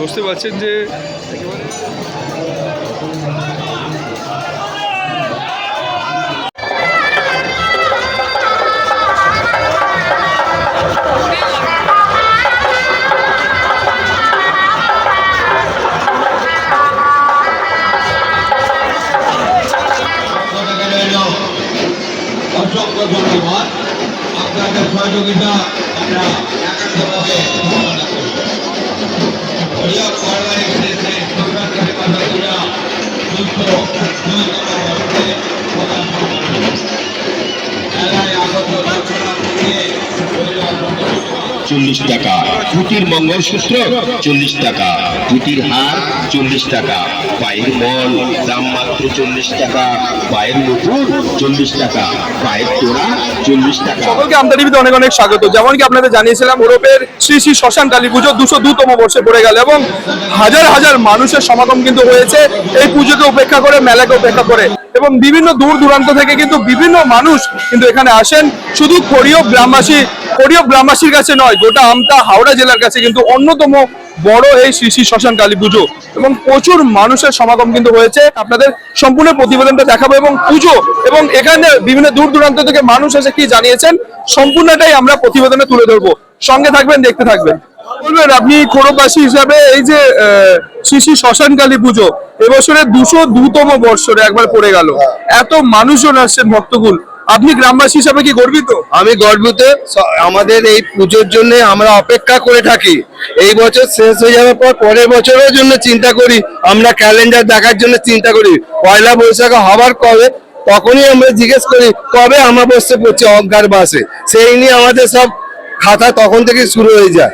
বুঝতে পারছেন যে ধন্যবাদ। আপনাদের সহযোগিতা আমরা একান্তভাবে Thank you. চল্লিশ টাকা। পুঁতির মঙ্গলসূত্র চল্লিশ টাকা। পুঁতির হার, চল্লিশ টাকা। পায়ের মল, দাম মাত্র চল্লিশ টাকা। পায়ের নুপুর, চল্লিশ টাকা। পায়ের তোড়া, চল্লিশ টাকা। সকলকে অনেক অনেক স্বাগত। যেমন কি আপনাদের জানিয়েছিলাম, ইউরোপের শ্রী শ্রী শ্মশান কালী পুজো দুশো দুতম বর্ষে পড়ে গেল এবং হাজার হাজার মানুষের সমাগম কিন্তু হয়েছে এই পুজোকে উপেক্ষা করে, মেলাকে উপেক্ষা করে এবং বিভিন্ন দূর দূরান্ত থেকে কিন্তু বিভিন্ন মানুষ কিন্তু এখানে আসেন। শুধু খড়িও গ্রামবাসী খড়িও গ্রামবাসীর কাছে নয়, গোটা আমতা হাওড়া জেলার কাছে কিন্তু অন্যতম বড় এই শ্রী শ্রী শ্মশান কালী পুজো। এবং প্রচুর মানুষের সমাগম কিন্তু হয়েছে। আপনাদের সম্পূর্ণ প্রতিবেদনটা দেখাবো এবং পুজো এবং এখানে বিভিন্ন দূর দূরান্ত থেকে মানুষ এসে কি জানিয়েছেন, সম্পূর্ণটাই আমরা প্রতিবেদনে তুলে ধরবো। সঙ্গে থাকবেন, দেখতে থাকবেন। বলবেন, আপনি খোরবাসী হিসাবে এই যে শ্রী শ্রী শ্মশান কালী পুজো, এবছরে দুশো দুতম বর্ষরে একবার পড়ে গেল। এত মানুষজন আসছেন ভক্তকুল। আপনি গ্রামবাসী হিসাবে কি গর্বিত? আমি গর্বিত। আমাদের এই পুজোর জন্য আমরা অপেক্ষা করে থাকি। এই বছর শেষ হয়ে যাওয়ার পর পরের বছরের জন্য চিন্তা করি। আমরা ক্যালেন্ডার দেখার জন্য চিন্তা করি। পয়লা বৈশাখ হবার কবে? তখনই আমরা জিজ্ঞেস করি, কবে আমাবস্যা পড়ছে অজ্ঞার বাসে? সেই নিয়ে আমাদের সব খাতা তখন থেকে শুরু হয়ে যায়।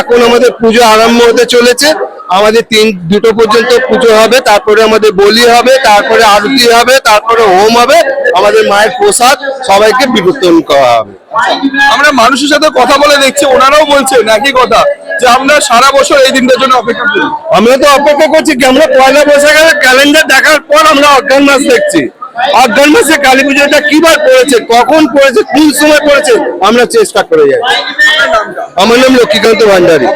এখন আমাদের পুজো আরম্ভ হতে চলেছে। আমাদের তিন দুটো পর্যন্ত পুজো হবে তারপরে আমাদের বলি হবে তারপরে আরতি হবে তারপরে হোম হবে আমাদের মায়ের প্রসাদ সবাইকে বিতরণ করা হবে। আমরা মানুষের সাথে কথা বলে দেখছি ওনারাও বলছেন একই কথা যে আমরা সারা বছর এই দিনটার জন্য অপেক্ষা করি। আমরা তো অপেক্ষা করছি কি আমরা পয়লা বৈশাখের ক্যালেন্ডার দেখার পর আমরা অজ্ঞান মাস দেখছি। অজ্ঞান মাসে কালী পুজোটা কিবার পড়েছে কখন পড়েছে কোন সময় পড়েছে আমরা চেষ্টা করে যাই আমার নাম লক্ষ্মীকান্ত ভান্ডারী।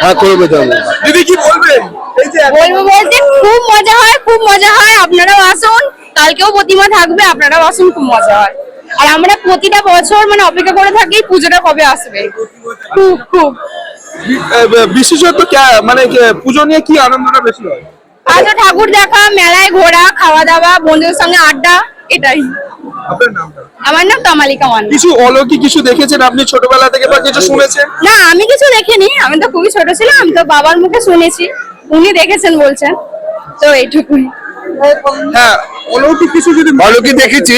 হ্যাঁ করব তো দিদি কি বলবেন এই যে এত- বলব বলতে খুব মজা হয় খুব মজা হয়। আপনারাও আসুন কালকেও প্রতিমা থাকবে আপনারাও আসুন খুব মজা হয়। আর আমরা প্রতিটা বছর মানে অপেক্ষা করে থাকি পুজোটা কবে আসবে? খুব খুব। বিশেষত মানে পুজো নিয়ে কি আনন্দটা বেশি হয়? আজও ঠাকুর দেখা মেলায় ঘোরা খাওয়া দাওয়া বন্ধুদের সঙ্গে আড্ডা এটাই। আপনার নামটা আমার নাম কামালিকা মান কিছু অলৌকিক কিছু দেখেছেন আপনি ছোটবেলা থেকে বা কিছু শুনেছেন? না আমি কিছু দেখিনি। আমি তো খুবই ছোট ছিলাম আমি তো বাবার মুখে শুনেছি। উনি দেখেছেন বলছেন তো এইটুকুই। হ্যাঁ অলৌকিক কিছু যদি অলৌকিক দেখেছি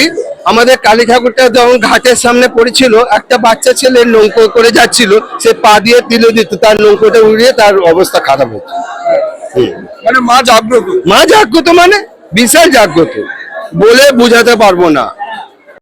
আমাদের কালী ঠাকুরটা যখন ঘাটের সামনে পড়েছিল একটা বাচ্চা ছেলে নৌকো করে যাচ্ছিল সে পা দিয়ে দিল দিত তার নৌকোটা উড়িয়ে তার অবস্থা খারাপ হচ্ছে মানে মা জাগ্রত? মা জাগ্রত মানে বিশাল জাগ্রত। বলে বোঝাতে পারব না।